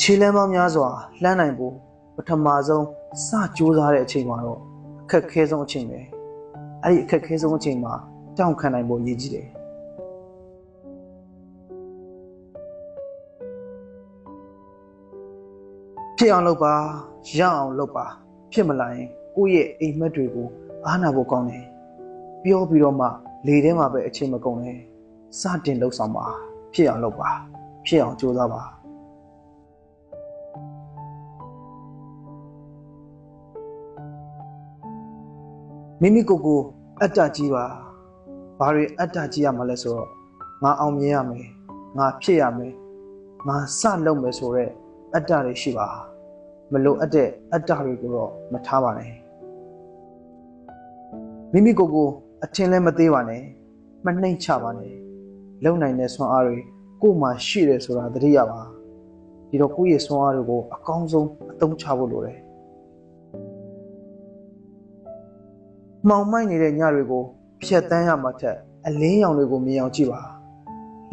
ခြေလမ်းပေါင်းများစွာလှမ်းနိုင်ဖို့ပထမဆုံးစကြိုးစားတဲ့အချိန်မှာတော့အခက်ခဲဆုံးအချိန်ပဲအဲ့ဒီအခက်ခဲဆုံးအချိန်မှာတောင့်ခံနိုင်ဖို့ရည်ကြီးတယ်ဖြစ်အောင်လုပ်ပါရအောင်လုပ်ပါဖြစ်မလာရင်ကိုယ့်ရဲ့အိမ်မက်တွေကိုအားနာဖို့ကောင်းတယ်ပြောပြီးတော့မှလေထဲမှာပဲအချိန်မကုန်နဲ့စတင်လှုပ်ဆောင်ပါဖြစ်အောင်လုပ်ပါဖြစ်အောင်ကြိုးစားပါ မိမိကိုယ်ကိုအတ္တကြီးပါဘာတွေအတ္တကြီးရမှာလဲဆိုတော့ငါအောင်မြင်ရမယ်ငါဖြစ်ရမယ်ငါစလုပ်မယ်ဆိုတော့အတ္တတွေရှိပါမလို့အပ်တဲ့အတ္တတွေကိုတော့မထားပါနဲ့မိမိကိုယ်ကိုအထင်လည်းမသေးပါနဲ့မနှိမ့်ချပါနဲ့လုံနိုင်တဲ့ဆွမ်းအားတွေကိုယ်မှာရှိတယ်ဆိုတာသတိရပါဒီတော့ကိုယ့်ရဲ့ဆွမ်းအားတွေကိုအကောင်းဆုံးအသုံးချဖို့လိုတယ် မှောင်မိုက်နေတဲ့ညတွေကိုဖျက်တမ်းရမှာထက်အလင်းရောင်တွေကိုမြင်အောင်ကြည့်ပါ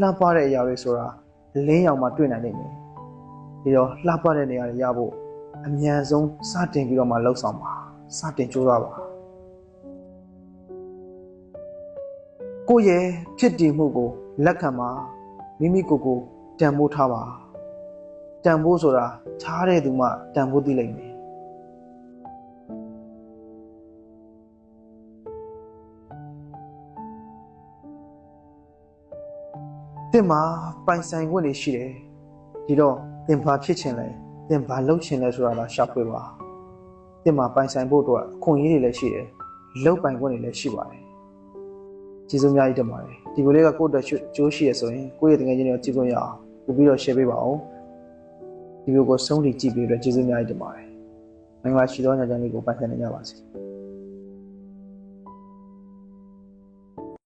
လှပတဲ့အရာတွေဆိုတာအလင်းရောင်မှာတွေ့နိုင်နိုင်တယ်ပြီးတော့လှပတဲ့နေရာတွေရဖို့အမြန်ဆုံးစတင်ပြီးတော့မှလှုပ်ဆောင်ပါစတင်ကြိုးစားပါကိုယ့်ရဲ့ဖြစ်တည်မှုကိုလက်ခံပါမိမိကိုယ်ကိုတန်ဖိုးထားပါတန်ဖိုးဆိုတာထားတဲ့သူမှတန်ဖိုးသိလိမ့်မယ် င်မှာပိုင်ဆိုင်ခွင့်တွေရှိတယ်ဒီတော့သင်ဘာဖြစ်ချင်လဲသင်ဘာလုပ်ချင်လဲဆိုတာလားရှာဖွေပါသင်မှာပိုင်ဆိုင်ဖို့အတွက်အခွင့်အရေးတွေလည်းရှိတယ်လုပ်ပိုင်ခွင့်တွေလည်းရှိပါတယ်ကျေးဇူးများကြီးတင်ပါတယ်ဒီကိုလေးကကိုယ့်အတွက်ကျိုးရှိရဆိုရင်ကိုယ့်ရဲ့တကယ်ချင်းတွေကြည့်ခွင့်ရအောင်ပို့ပြီးတော့ share ပေးပါဦးဒီလိုကိုဆုံးဖြတ်ကြည့်ပြီးတော့ကျေးဇူးများကြီးတင်ပါတယ်မင်္ဂလာရှိသောညချမ်းလေးကိုပိုင်ဆိုင်နေကြပါစေ